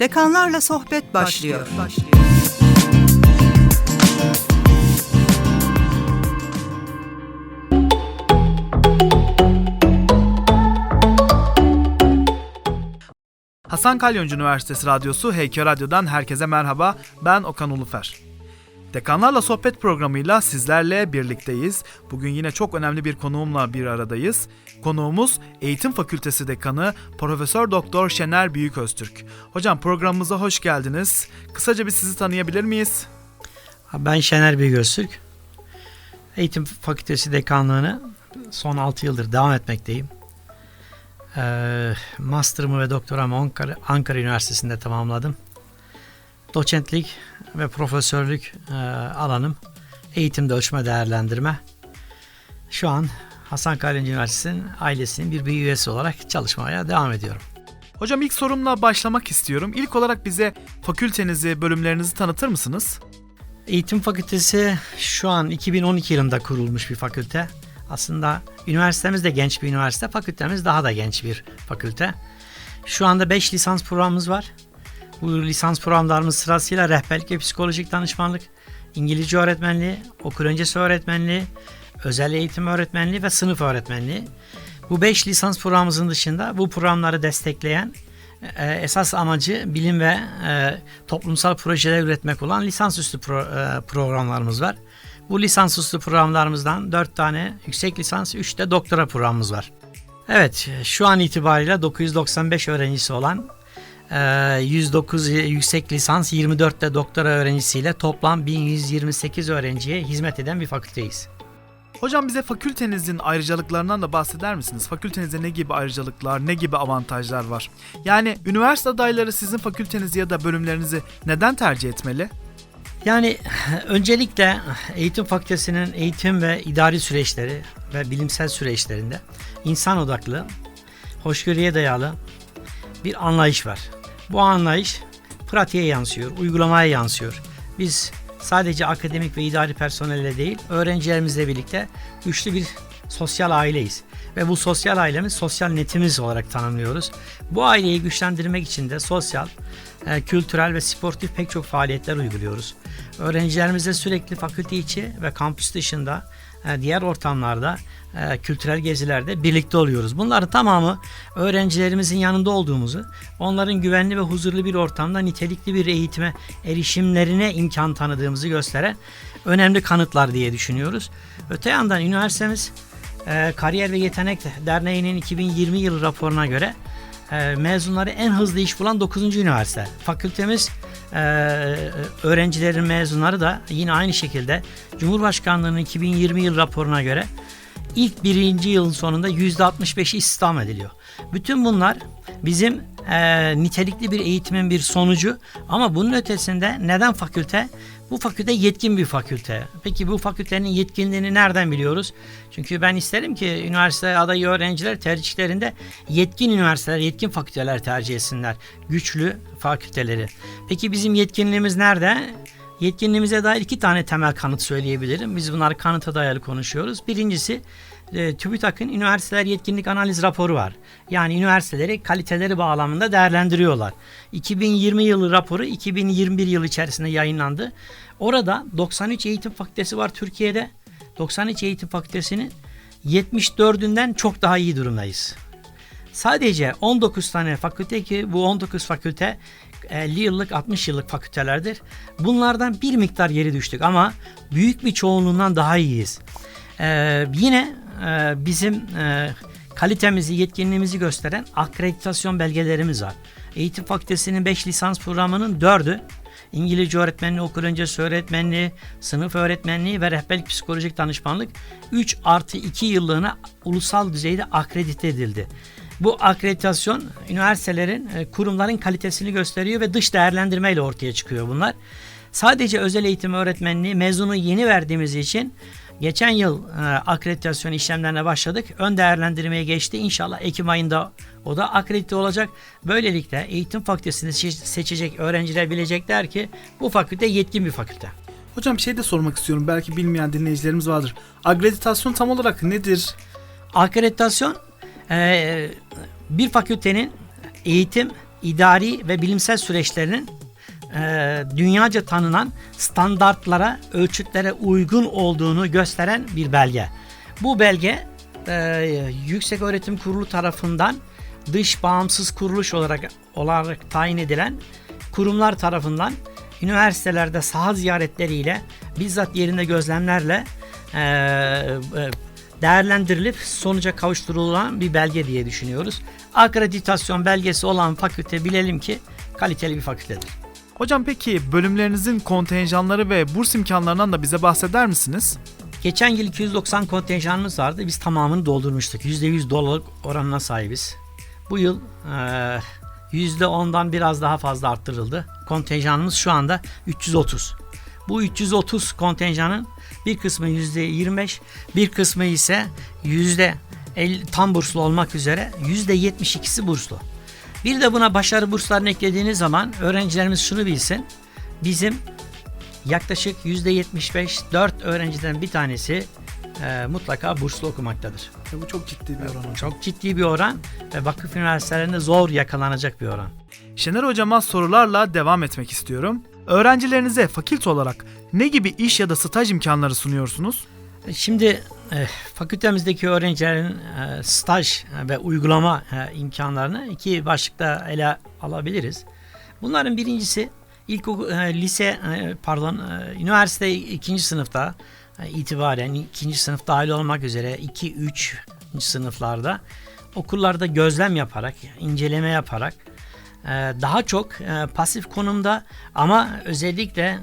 Dekanlarla sohbet başlıyor. Hasan Kalyoncu Üniversitesi Radyosu Heykel Radyo'dan herkese merhaba. Ben Okan Ulufer. Dekanlarla Sohbet programıyla sizlerle birlikteyiz. Bugün yine çok önemli bir konuğumla bir aradayız. Konuğumuz Eğitim Fakültesi Dekanı Profesör Doktor Şener Büyüköztürk. Hocam programımıza hoş geldiniz. Kısaca bir sizi tanıyabilir miyiz? Ben Şener Büyüköztürk. Eğitim Fakültesi Dekanlığı'nı son 6 yıldır devam etmekteyim. Ee, master'ımı ve doktoramı Ankara, Ankara Üniversitesi'nde tamamladım. Doçentlik ve profesörlük e, alanım eğitimde ölçme değerlendirme. Şu an Hasan Kalyoncu Üniversitesi'nin ailesinin bir büyük üyesi olarak çalışmaya devam ediyorum. Hocam ilk sorumla başlamak istiyorum. İlk olarak bize fakültenizi, bölümlerinizi tanıtır mısınız? Eğitim Fakültesi şu an 2012 yılında kurulmuş bir fakülte. Aslında üniversitemiz de genç bir üniversite, fakültemiz daha da genç bir fakülte. Şu anda 5 lisans programımız var. Bu lisans programlarımız sırasıyla rehberlik ve psikolojik danışmanlık, İngilizce öğretmenliği, okul öncesi öğretmenliği, özel eğitim öğretmenliği ve sınıf öğretmenliği. Bu 5 lisans programımızın dışında bu programları destekleyen e, esas amacı bilim ve e, toplumsal projeler üretmek olan lisansüstü e, programlarımız var. Bu lisansüstü programlarımızdan 4 tane yüksek lisans, 3 de doktora programımız var. Evet, şu an itibariyle 995 öğrencisi olan 109 yüksek lisans, 24 de doktora öğrencisiyle toplam 1128 öğrenciye hizmet eden bir fakülteyiz. Hocam bize fakültenizin ayrıcalıklarından da bahseder misiniz? Fakültenizde ne gibi ayrıcalıklar, ne gibi avantajlar var? Yani üniversite adayları sizin fakültenizi ya da bölümlerinizi neden tercih etmeli? Yani öncelikle eğitim fakültesinin eğitim ve idari süreçleri ve bilimsel süreçlerinde insan odaklı, hoşgörüye dayalı bir anlayış var. Bu anlayış pratiğe yansıyor, uygulamaya yansıyor. Biz sadece akademik ve idari personelle değil, öğrencilerimizle birlikte güçlü bir sosyal aileyiz. Ve bu sosyal ailemiz sosyal netimiz olarak tanımlıyoruz. Bu aileyi güçlendirmek için de sosyal, e, kültürel ve sportif pek çok faaliyetler uyguluyoruz. Öğrencilerimizle sürekli fakülte içi ve kampüs dışında diğer ortamlarda e, kültürel gezilerde birlikte oluyoruz. Bunların tamamı öğrencilerimizin yanında olduğumuzu, onların güvenli ve huzurlu bir ortamda nitelikli bir eğitime erişimlerine imkan tanıdığımızı gösteren önemli kanıtlar diye düşünüyoruz. Öte yandan üniversitemiz e, Kariyer ve Yetenek Derneği'nin 2020 yılı raporuna göre e, mezunları en hızlı iş bulan 9. üniversite. Fakültemiz e, öğrencilerin mezunları da yine aynı şekilde Cumhurbaşkanlığı'nın 2020 yıl raporuna göre ilk birinci yılın sonunda %65 istihdam ediliyor. Bütün bunlar bizim e, nitelikli bir eğitimin bir sonucu ama bunun ötesinde neden fakülte? Bu fakülte yetkin bir fakülte. Peki bu fakültenin yetkinliğini nereden biliyoruz? Çünkü ben isterim ki üniversite adayı öğrenciler tercihlerinde yetkin üniversiteler, yetkin fakülteler tercih etsinler. Güçlü fakülteleri. Peki bizim yetkinliğimiz nerede? Yetkinliğimize dair iki tane temel kanıt söyleyebilirim. Biz bunları kanıta dayalı konuşuyoruz. Birincisi e, TÜBİTAK'ın üniversiteler yetkinlik analiz raporu var. Yani üniversiteleri kaliteleri bağlamında değerlendiriyorlar. 2020 yılı raporu 2021 yılı içerisinde yayınlandı. Orada 93 eğitim fakültesi var Türkiye'de. 93 eğitim fakültesinin 74'ünden çok daha iyi durumdayız. Sadece 19 tane fakülte ki bu 19 fakülte 50 yıllık 60 yıllık fakültelerdir. Bunlardan bir miktar geri düştük ama büyük bir çoğunluğundan daha iyiyiz. Ee, yine e, bizim e, kalitemizi, yetkinliğimizi gösteren akreditasyon belgelerimiz var. Eğitim Fakültesi'nin 5 lisans programının 4'ü İngilizce öğretmenliği, okul öncesi öğretmenliği, sınıf öğretmenliği ve rehberlik psikolojik danışmanlık 3 artı 2 yıllığına ulusal düzeyde akredite edildi. Bu akreditasyon üniversitelerin, e, kurumların kalitesini gösteriyor ve dış değerlendirmeyle ortaya çıkıyor bunlar. Sadece özel eğitim öğretmenliği mezunu yeni verdiğimiz için geçen yıl e, akreditasyon işlemlerine başladık. Ön değerlendirmeye geçti. İnşallah Ekim ayında o da akredite olacak. Böylelikle eğitim fakültesini seçecek öğrenciler bilecekler ki bu fakülte yetkin bir fakülte. Hocam bir şey de sormak istiyorum. Belki bilmeyen dinleyicilerimiz vardır. Akreditasyon tam olarak nedir? Akreditasyon e, bir fakültenin eğitim idari ve bilimsel süreçlerinin e, dünyaca tanınan standartlara, ölçütlere uygun olduğunu gösteren bir belge. Bu belge e, Yüksek Öğretim Kurulu tarafından dış bağımsız kuruluş olarak olarak tayin edilen kurumlar tarafından üniversitelerde saha ziyaretleriyle bizzat yerinde gözlemlerle e, e, değerlendirilip sonuca kavuşturulan bir belge diye düşünüyoruz. Akreditasyon belgesi olan fakülte bilelim ki kaliteli bir fakültedir. Hocam peki bölümlerinizin kontenjanları ve burs imkanlarından da bize bahseder misiniz? Geçen yıl 290 kontenjanımız vardı. Biz tamamını doldurmuştuk. %100 doluluk oranına sahibiz. Bu yıl eee, %10'dan biraz daha fazla arttırıldı. Kontenjanımız şu anda 330. Bu 330 kontenjanın bir kısmı %25, bir kısmı ise %50 tam burslu olmak üzere %72'si burslu. Bir de buna başarı burslarını eklediğiniz zaman öğrencilerimiz şunu bilsin. Bizim yaklaşık %75 4 öğrenciden bir tanesi e, mutlaka burslu okumaktadır. bu çok ciddi bir oran. Çok ciddi bir oran ve vakıf üniversitelerinde zor yakalanacak bir oran. Şener hocama sorularla devam etmek istiyorum. Öğrencilerinize fakülte olarak ne gibi iş ya da staj imkanları sunuyorsunuz? Şimdi e, fakültemizdeki öğrencilerin e, staj ve uygulama imkanlarını iki başlıkta ele alabiliriz. Bunların birincisi ilk lise pardon üniversite ikinci sınıfta itibaren ikinci sınıf dahil olmak üzere 2 3 sınıflarda okullarda gözlem yaparak, inceleme yaparak daha çok pasif konumda ama özellikle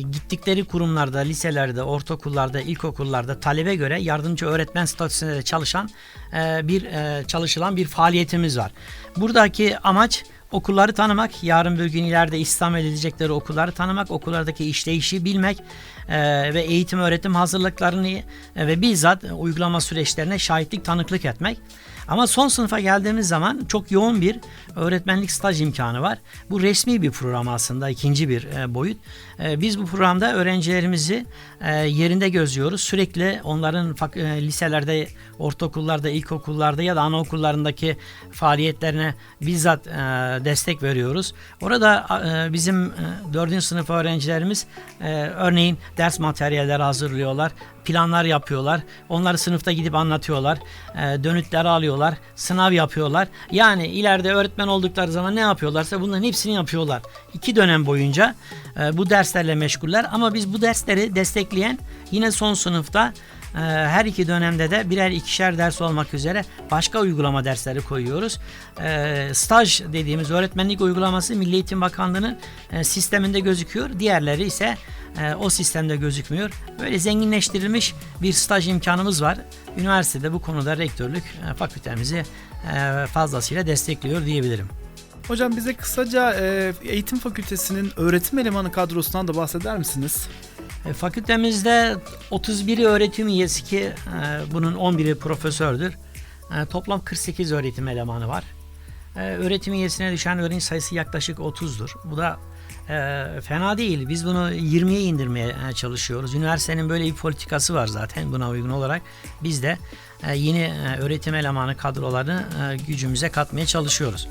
gittikleri kurumlarda, liselerde, ortaokullarda, ilkokullarda talebe göre yardımcı öğretmen statüsünde de çalışan e, bir e, çalışılan bir faaliyetimiz var. Buradaki amaç okulları tanımak, yarın bir gün ileride istihdam edilecekleri okulları tanımak, okullardaki işleyişi bilmek e, ve eğitim öğretim hazırlıklarını e, ve bizzat uygulama süreçlerine şahitlik tanıklık etmek. Ama son sınıfa geldiğimiz zaman çok yoğun bir öğretmenlik staj imkanı var. Bu resmi bir program aslında ikinci bir e, boyut. E, biz bu programda öğrencilerimizi e, yerinde gözlüyoruz. Sürekli onların liselerde, ortaokullarda, ilkokullarda ya da anaokullarındaki faaliyetlerine bizzat destek veriyoruz. Orada bizim 4. sınıf öğrencilerimiz örneğin ders materyalleri hazırlıyorlar, planlar yapıyorlar. Onları sınıfta gidip anlatıyorlar. Dönütleri alıyorlar, sınav yapıyorlar. Yani ileride öğretmen oldukları zaman ne yapıyorlarsa bunların hepsini yapıyorlar. İki dönem boyunca e, bu derslerle meşguller ama biz bu dersleri destekleyen yine son sınıfta her iki dönemde de birer ikişer ders olmak üzere başka uygulama dersleri koyuyoruz. E, staj dediğimiz öğretmenlik uygulaması Milli Eğitim Bakanlığı'nın e, sisteminde gözüküyor. Diğerleri ise e, o sistemde gözükmüyor. Böyle zenginleştirilmiş bir staj imkanımız var. Üniversitede bu konuda rektörlük e, fakültemizi fazlasıyla destekliyor diyebilirim. Hocam bize kısaca eğitim fakültesinin öğretim elemanı kadrosundan da bahseder misiniz? E, Fakültemizde 31 öğretim üyesi ki e, bunun 11'i profesördür. E, Toplam 48 öğretim elemanı var. Öğretim üyesine düşen öğrenci sayısı yaklaşık 30'dur. Bu da fena değil. Biz bunu 20'ye indirmeye çalışıyoruz. Üniversitenin böyle bir politikası var zaten buna uygun olarak. Biz de yeni öğretim elemanı kadrolarını gücümüze katmaya çalışıyoruz.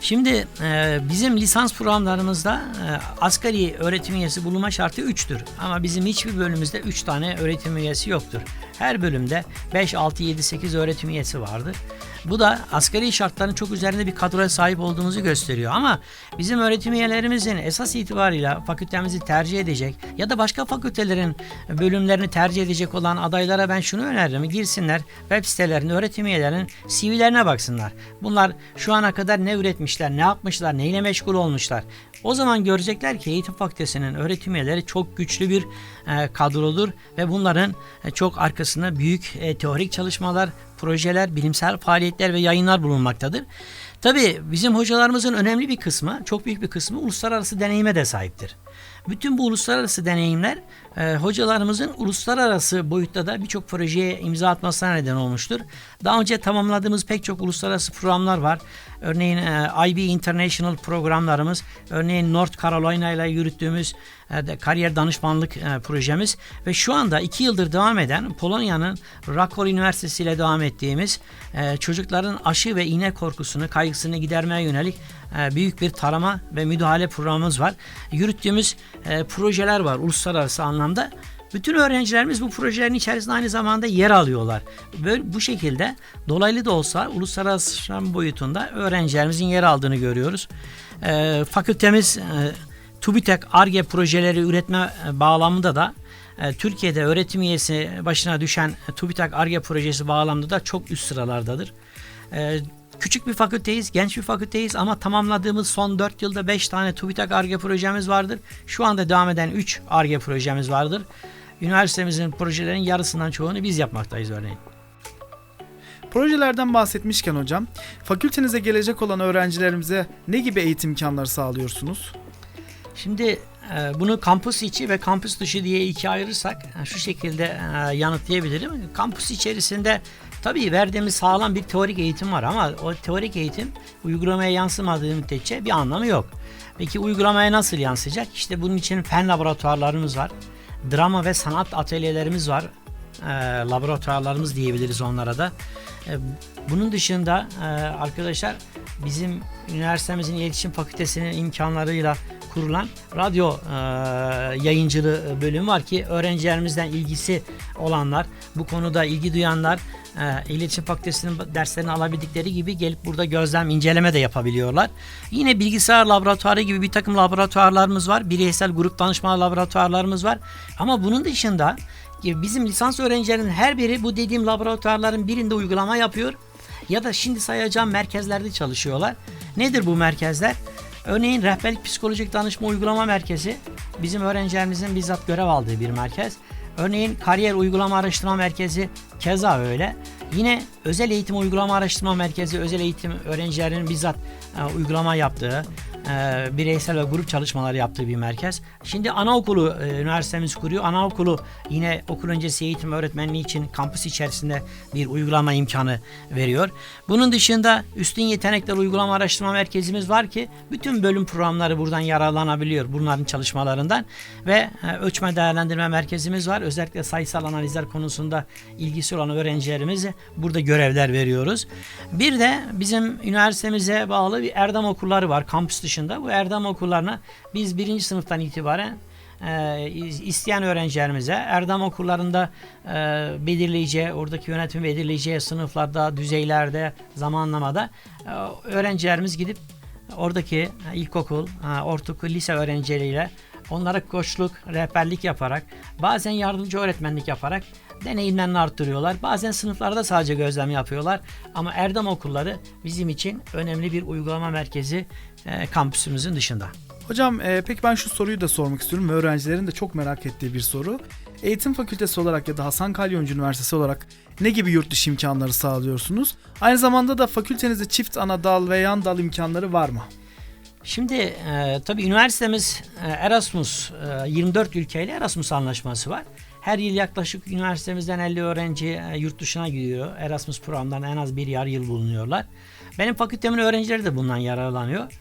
Şimdi e, bizim lisans programlarımızda e, asgari öğretim üyesi bulunma şartı 3'tür. Ama bizim hiçbir bölümümüzde 3 tane öğretim üyesi yoktur. Her bölümde 5, 6, 7, 8 öğretim üyesi vardır. Bu da asgari şartların çok üzerinde bir kadroya sahip olduğumuzu gösteriyor. Ama bizim öğretim üyelerimizin esas itibarıyla fakültemizi tercih edecek ya da başka fakültelerin bölümlerini tercih edecek olan adaylara ben şunu öneririm. Girsinler web sitelerinde öğretim üyelerinin CV'lerine baksınlar. Bunlar şu ana kadar ne üretmişler, ne yapmışlar, neyle meşgul olmuşlar. O zaman görecekler ki eğitim fakültesinin öğretim üyeleri çok güçlü bir e, kadrodur ve bunların e, çok arkasında büyük e, teorik çalışmalar, projeler, bilimsel faaliyetler ve yayınlar bulunmaktadır. Tabii bizim hocalarımızın önemli bir kısmı, çok büyük bir kısmı uluslararası deneyime de sahiptir. Bütün bu uluslararası deneyimler e, hocalarımızın uluslararası boyutta da birçok projeye imza atmasına neden olmuştur. Daha önce tamamladığımız pek çok uluslararası programlar var. Örneğin e, IB International programlarımız, örneğin North Carolina ile yürüttüğümüz e, kariyer danışmanlık e, projemiz ve şu anda iki yıldır devam eden Polonya'nın Rakol Üniversitesi ile devam ettiğimiz çocukların aşı ve iğne korkusunu, kaygısını gidermeye yönelik büyük bir tarama ve müdahale programımız var. Yürüttüğümüz projeler var uluslararası anlamda. Bütün öğrencilerimiz bu projelerin içerisinde aynı zamanda yer alıyorlar. Böyle bu şekilde dolaylı da olsa uluslararası boyutunda öğrencilerimizin yer aldığını görüyoruz. E, fakültemiz e, TÜBİTAK ARGE projeleri üretme e, bağlamında da e, Türkiye'de öğretim üyesi başına düşen TÜBİTAK ARGE projesi bağlamında da çok üst sıralardadır. Küçük bir fakülteyiz, genç bir fakülteyiz ama tamamladığımız son 4 yılda 5 tane TÜBİTAK ARGE projemiz vardır. Şu anda devam eden 3 ARGE projemiz vardır. Üniversitemizin projelerin yarısından çoğunu biz yapmaktayız örneğin. Projelerden bahsetmişken hocam, fakültenize gelecek olan öğrencilerimize ne gibi eğitim imkanları sağlıyorsunuz? Şimdi e, bunu kampüs içi ve kampüs dışı diye ikiye ayırırsak e, şu şekilde e, yanıtlayabilirim. Kampüs içerisinde tabii verdiğimiz sağlam bir teorik eğitim var ama o teorik eğitim uygulamaya yansımadığı müddetçe bir anlamı yok. Peki uygulamaya nasıl yansıyacak? İşte bunun için fen laboratuvarlarımız var. Drama ve sanat atölyelerimiz var. E, laboratuvarlarımız diyebiliriz onlara da. E, bunun dışında e, arkadaşlar bizim üniversitemizin iletişim fakültesinin imkanlarıyla kurulan radyo e, yayıncılığı bölümü var ki öğrencilerimizden ilgisi olanlar, bu konuda ilgi duyanlar e, iletişim fakültesinin derslerini alabildikleri gibi gelip burada gözlem, inceleme de yapabiliyorlar. Yine bilgisayar laboratuvarı gibi bir takım laboratuvarlarımız var. Bireysel grup danışma laboratuvarlarımız var. Ama bunun dışında e, bizim lisans öğrencilerinin her biri bu dediğim laboratuvarların birinde uygulama yapıyor ya da şimdi sayacağım merkezlerde çalışıyorlar. Nedir bu merkezler? Örneğin rehberlik psikolojik danışma uygulama merkezi bizim öğrencilerimizin bizzat görev aldığı bir merkez. Örneğin kariyer uygulama araştırma merkezi keza öyle. Yine özel eğitim uygulama araştırma merkezi özel eğitim öğrencilerinin bizzat e, uygulama yaptığı, e, bireysel ve grup çalışmaları yaptığı bir merkez. Şimdi anaokulu e, üniversitemiz kuruyor. Anaokulu yine okul öncesi eğitim öğretmenliği için kampüs içerisinde bir uygulama imkanı veriyor. Bunun dışında üstün yetenekler uygulama araştırma merkezimiz var ki bütün bölüm programları buradan yararlanabiliyor bunların çalışmalarından ve e, ölçme değerlendirme merkezimiz var. Özellikle sayısal analizler konusunda ilgisi olan öğrencilerimize burada görevler veriyoruz. Bir de bizim üniversitemize bağlı bir Erdem okulları var kampüs dışında. Bu Erdem okullarına biz birinci sınıftan itibaren e, isteyen öğrencilerimize Erdem okullarında e, belirleyeceği, oradaki yönetim belirleyeceği sınıflarda, düzeylerde, zamanlamada e, öğrencilerimiz gidip oradaki ilkokul, e, ortaokul, lise öğrencileriyle onlara koçluk, rehberlik yaparak, bazen yardımcı öğretmenlik yaparak deneyimlerini arttırıyorlar. Bazen sınıflarda sadece gözlem yapıyorlar. Ama Erdem okulları bizim için önemli bir uygulama merkezi e, kampüsümüzün dışında. Hocam e, peki ben şu soruyu da sormak istiyorum ve öğrencilerin de çok merak ettiği bir soru. Eğitim fakültesi olarak ya da Hasan Kalyoncu Üniversitesi olarak ne gibi yurt dışı imkanları sağlıyorsunuz? Aynı zamanda da fakültenizde çift ana dal ve yan dal imkanları var mı? Şimdi e, tabii üniversitemiz e, Erasmus e, 24 ülkeyle Erasmus anlaşması var. Her yıl yaklaşık üniversitemizden 50 öğrenci e, yurt dışına gidiyor. Erasmus programından en az bir yarı yıl bulunuyorlar. Benim fakültemin öğrencileri de bundan yararlanıyor.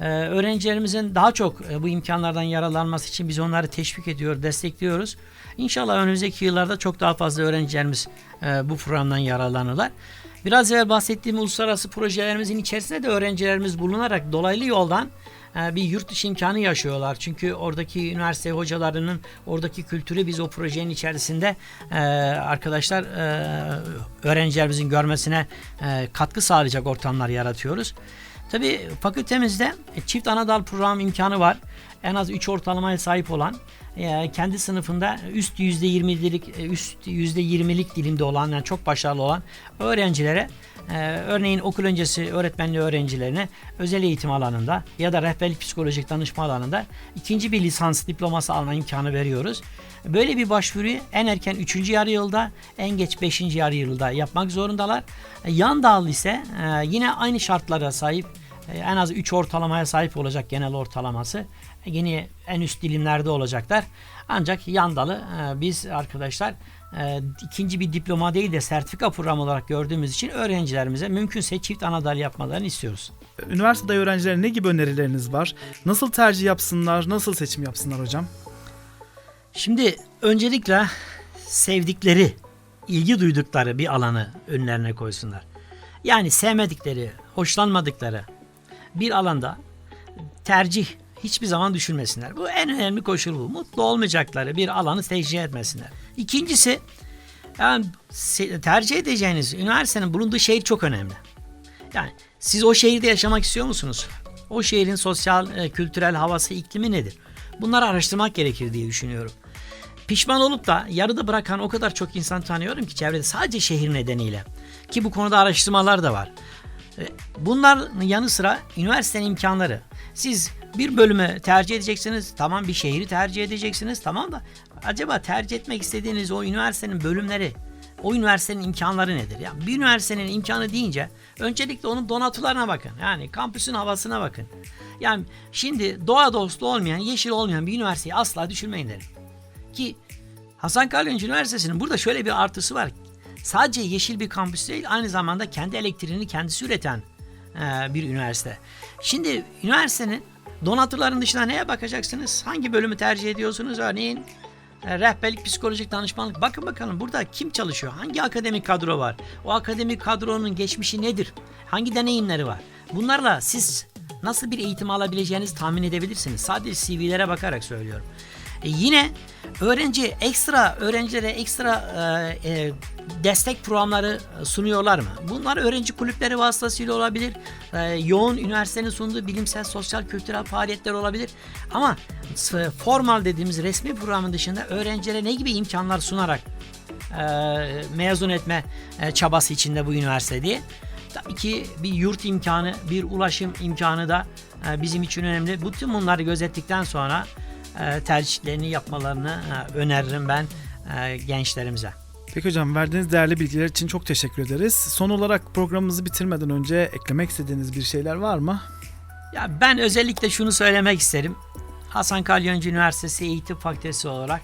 Ee, öğrencilerimizin daha çok e, bu imkanlardan yararlanması için biz onları teşvik ediyor, destekliyoruz. İnşallah önümüzdeki yıllarda çok daha fazla öğrencilerimiz e, bu programdan yararlanırlar. Biraz evvel bahsettiğim uluslararası projelerimizin içerisinde de öğrencilerimiz bulunarak dolaylı yoldan e, bir yurt dışı imkanı yaşıyorlar. Çünkü oradaki üniversite hocalarının oradaki kültürü biz o projenin içerisinde arkadaşlar öğrencilerimizin görmesine katkı sağlayacak ortamlar yaratıyoruz. Tabii fakültemizde çift anadal program imkanı var. En az 3 ortalamaya sahip olan e, kendi sınıfında üst %20'lik üst %20'lik dilimde olan yani çok başarılı olan öğrencilere e, örneğin okul öncesi öğretmenliği öğrencilerine özel eğitim alanında ya da rehberlik psikolojik danışma alanında ikinci bir lisans diploması alma imkanı veriyoruz. Böyle bir başvuruyu en erken 3. yarı yılda en geç 5. yarı yılda yapmak zorundalar. Yan dal ise e, yine aynı şartlara sahip e, en az 3 ortalamaya sahip olacak genel ortalaması. Yine en üst dilimlerde olacaklar. Ancak yan dalı e, biz arkadaşlar e, ikinci bir diploma değil de sertifika programı olarak gördüğümüz için öğrencilerimize mümkünse çift ana dal yapmalarını istiyoruz. Üniversitede öğrencilere ne gibi önerileriniz var? Nasıl tercih yapsınlar, nasıl seçim yapsınlar hocam? Şimdi öncelikle sevdikleri, ilgi duydukları bir alanı önlerine koysunlar. Yani sevmedikleri, hoşlanmadıkları bir alanda tercih hiçbir zaman düşünmesinler. Bu en önemli koşul bu. Mutlu olmayacakları bir alanı tercih etmesinler. İkincisi yani tercih edeceğiniz üniversitenin bulunduğu şehir çok önemli. Yani siz o şehirde yaşamak istiyor musunuz? O şehrin sosyal, e, kültürel havası, iklimi nedir? Bunları araştırmak gerekir diye düşünüyorum. Pişman olup da yarıda bırakan o kadar çok insan tanıyorum ki çevrede sadece şehir nedeniyle. Ki bu konuda araştırmalar da var. Bunların yanı sıra üniversitenin imkanları. Siz bir bölümü tercih edeceksiniz. Tamam bir şehri tercih edeceksiniz. Tamam da acaba tercih etmek istediğiniz o üniversitenin bölümleri, o üniversitenin imkanları nedir? Yani bir üniversitenin imkanı deyince öncelikle onun donatılarına bakın. Yani kampüsün havasına bakın. Yani şimdi doğa dostu olmayan, yeşil olmayan bir üniversiteyi asla düşünmeyin derim. Ki Hasan Kalyoncu Üniversitesi'nin burada şöyle bir artısı var. Sadece yeşil bir kampüs değil, aynı zamanda kendi elektriğini kendisi üreten e, bir üniversite. Şimdi üniversitenin donatıların dışında neye bakacaksınız? Hangi bölümü tercih ediyorsunuz? Örneğin e, rehberlik, psikolojik danışmanlık. Bakın bakalım burada kim çalışıyor? Hangi akademik kadro var? O akademik kadronun geçmişi nedir? Hangi deneyimleri var? Bunlarla siz nasıl bir eğitim alabileceğinizi tahmin edebilirsiniz. Sadece CV'lere bakarak söylüyorum. E, yine öğrenci ekstra öğrencilere ekstra e, e, destek programları sunuyorlar mı? Bunlar öğrenci kulüpleri vasıtasıyla olabilir. E, yoğun üniversitenin sunduğu bilimsel, sosyal, kültürel faaliyetler olabilir. Ama formal dediğimiz resmi programın dışında öğrencilere ne gibi imkanlar sunarak e, mezun etme e, çabası içinde bu üniversite diye. Tabii ki bir yurt imkanı, bir ulaşım imkanı da e, bizim için önemli. Bütün bunları gözettikten sonra e, tercihlerini yapmalarını e, öneririm ben e, gençlerimize. Peki hocam verdiğiniz değerli bilgiler için çok teşekkür ederiz. Son olarak programımızı bitirmeden önce eklemek istediğiniz bir şeyler var mı? Ya ben özellikle şunu söylemek isterim. Hasan Kalyoncu Üniversitesi Eğitim Fakültesi olarak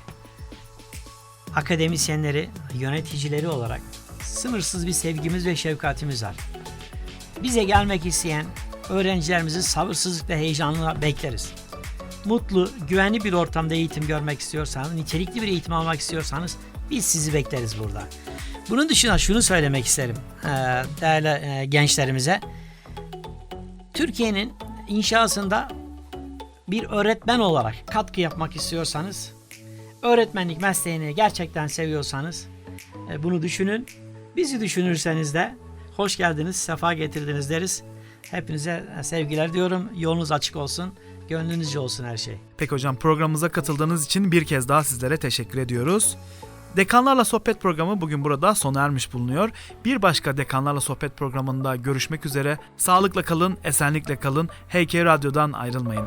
akademisyenleri, yöneticileri olarak sınırsız bir sevgimiz ve şefkatimiz var. Bize gelmek isteyen öğrencilerimizi sabırsızlıkla heyecanla bekleriz. Mutlu, güvenli bir ortamda eğitim görmek istiyorsanız, nitelikli bir eğitim almak istiyorsanız biz sizi bekleriz burada. Bunun dışında şunu söylemek isterim eee, değerli eee, gençlerimize. Türkiye'nin inşasında bir öğretmen olarak katkı yapmak istiyorsanız, öğretmenlik mesleğini gerçekten seviyorsanız e, bunu düşünün. Bizi düşünürseniz de hoş geldiniz, sefa getirdiniz deriz. Hepinize e, sevgiler diyorum. Yolunuz açık olsun. Gönlünüzce olsun her şey. Peki hocam programımıza katıldığınız için bir kez daha sizlere teşekkür ediyoruz. Dekanlarla Sohbet programı bugün burada sona ermiş bulunuyor. Bir başka Dekanlarla Sohbet programında görüşmek üzere. Sağlıkla kalın, esenlikle kalın. HK Radyo'dan ayrılmayın.